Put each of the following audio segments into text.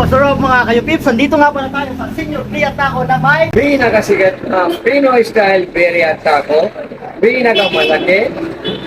what's up mga kayo pips? Nandito nga pala tayo sa Senior Priya Taco na may Pinakasikat ang Pinoy style birria taco, pinakamalaki,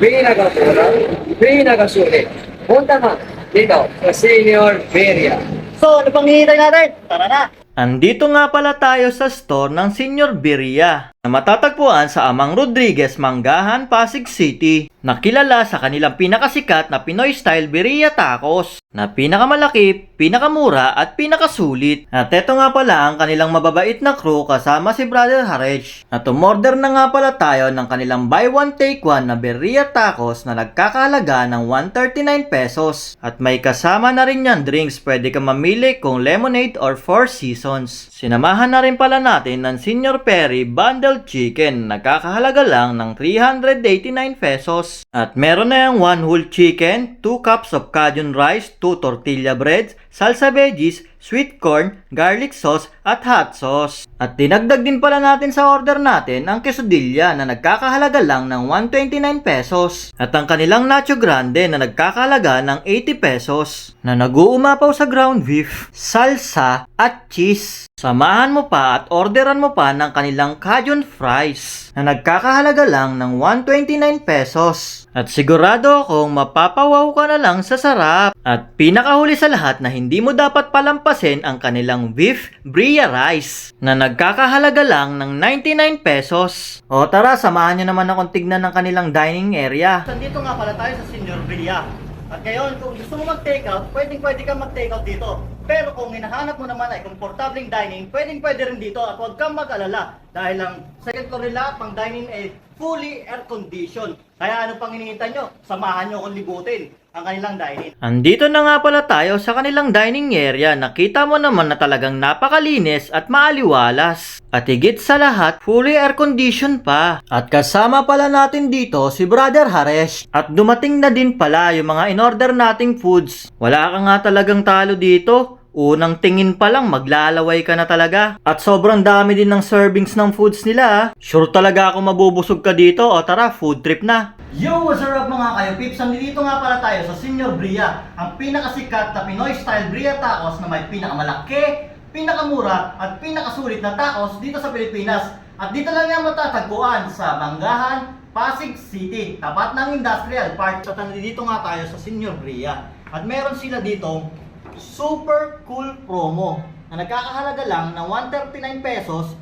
pinakamura, pinakasulit. Punta na dito sa Senior Birria. So, ano pang hihintay natin? Tara na! Andito nga pala tayo sa store ng Senior Birria na matatagpuan sa Amang Rodriguez, Manggahan, Pasig City na kilala sa kanilang pinakasikat na Pinoy style birria tacos na pinakamalaki, pinakamura at pinakasulit. At eto nga pala ang kanilang mababait na crew kasama si Brother Harech. At umorder na nga pala tayo ng kanilang buy one take one na birria tacos na nagkakahalaga ng 139 pesos. At may kasama na rin yan drinks pwede ka mamili kung lemonade or four seasons. Sinamahan na rin pala natin ng Senior Perry Bundled Chicken nagkakahalaga lang ng 389 pesos. At meron na yung one whole chicken, 2 cups of Cajun rice, 2 tortilla breads, salsa veggies, sweet corn, garlic sauce, at hot sauce. At dinagdag din pala natin sa order natin ang quesadilla na nagkakahalaga lang ng 129 pesos. At ang kanilang nacho grande na nagkakahalaga ng 80 pesos. Na nag-uumapaw sa ground beef, salsa, at cheese. Samahan mo pa at orderan mo pa ng kanilang Cajun fries na nagkakahalaga lang ng 129 pesos. At sigurado akong mapapawaw ka na lang sa sarap. At pinakahuli sa lahat na hindi mo dapat palampasin ang kanilang beef bria rice na nagkakahalaga lang ng 99 pesos. O tara, samahan nyo naman akong tignan ng kanilang dining area. Nandito nga pala tayo sa Senior Bria. At ngayon, kung gusto mo mag-take out, pwedeng pwede kang mag-take out dito. Pero kung hinahanap mo naman ay komportabling dining, pwedeng pwede rin dito at huwag kang mag-alala. Dahil ang second floor nila, pang dining ay fully air conditioned. Kaya ano pang hinihintay nyo? Samahan nyo akong libutin ang kanilang dining. Andito na nga pala tayo sa kanilang dining area. Nakita mo naman na talagang napakalinis at maaliwalas. At higit sa lahat, fully air conditioned pa. At kasama pala natin dito si Brother Haresh. At dumating na din pala yung mga in-order nating foods. Wala ka nga talagang talo dito. Unang tingin pa lang maglalaway ka na talaga. At sobrang dami din ng servings ng foods nila. ah. Sure talaga ako mabubusog ka dito. O tara, food trip na. Yo, what's up mga kayo pips? Nandito nga pala tayo sa Senior Bria, ang pinakasikat na Pinoy style Bria tacos na may pinakamalaki, pinakamura at pinakasulit na tacos dito sa Pilipinas. At dito lang yan matatagpuan sa Manggahan, Pasig City, tapat ng Industrial Park. At nandito nga tayo sa Senior Bria. At meron sila ditong super cool promo na nagkakahalaga lang ng 139 pesos.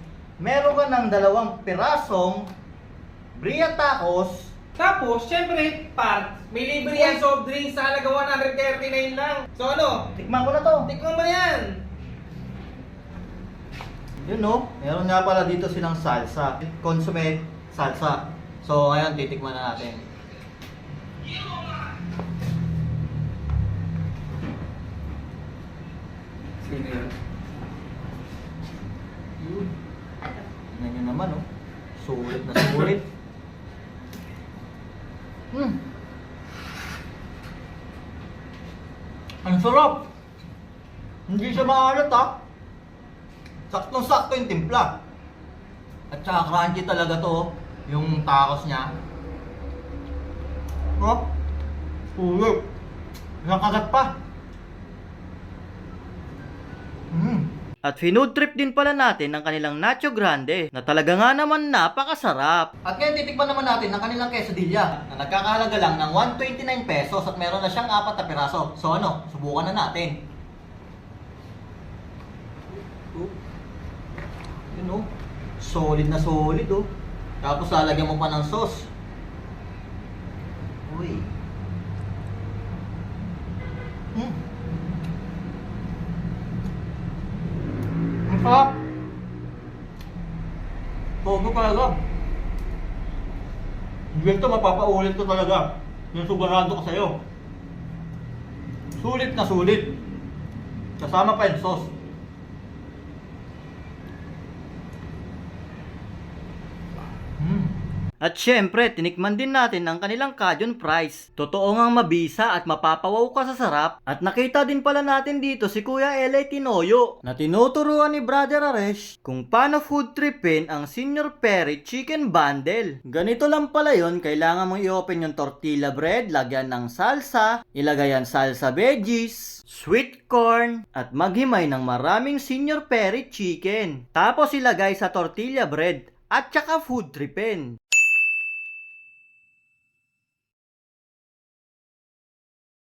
Meron ka ng dalawang pirasong Bria tacos Tapos, syempre, par, may libre yan soft drinks sa halaga 139 lang. So ano, Tikman ko na to. tikman mo na yan. Yun no, meron nga pala dito silang salsa. Consomme salsa. So ngayon titikman na natin. Sino yun? Yun. Tingnan naman oh. Sulit na sulit. Hmm. Ang sarap. Hindi siya maalat ha. Saktong-sakto yung timpla. At saka crunchy talaga to, oh. yung tacos niya. Oh, sulit. Isang kagat pa. At finood trip din pala natin ng kanilang Nacho Grande na talaga nga naman napakasarap. At ngayon titikman naman natin ng kanilang quesadilla na nagkakahalaga lang ng 129 pesos at meron na siyang apat na piraso. So ano, subukan na natin. Oh. Yun oh. Solid na solid oh. Tapos lalagyan mo pa ng sauce. Uy. Mm. Sarap. Todo talaga. Ganito mapapaulit ko talaga. Yung sigurado ko sa'yo. Sulit na sulit. Kasama pa yung sauce. At syempre, tinikman din natin ang kanilang Cajun fries. Totoo ngang mabisa at mapapawaw ka sa sarap. At nakita din pala natin dito si Kuya L.A. Tinoyo na tinuturuan ni Brother Aresh kung paano food tripin ang Senior Perry Chicken Bundle. Ganito lang pala yon, kailangan mong i-open yung tortilla bread, lagyan ng salsa, ilagay ang salsa veggies, sweet corn, at maghimay ng maraming Senior Perry chicken. Tapos ilagay sa tortilla bread at saka food tripin.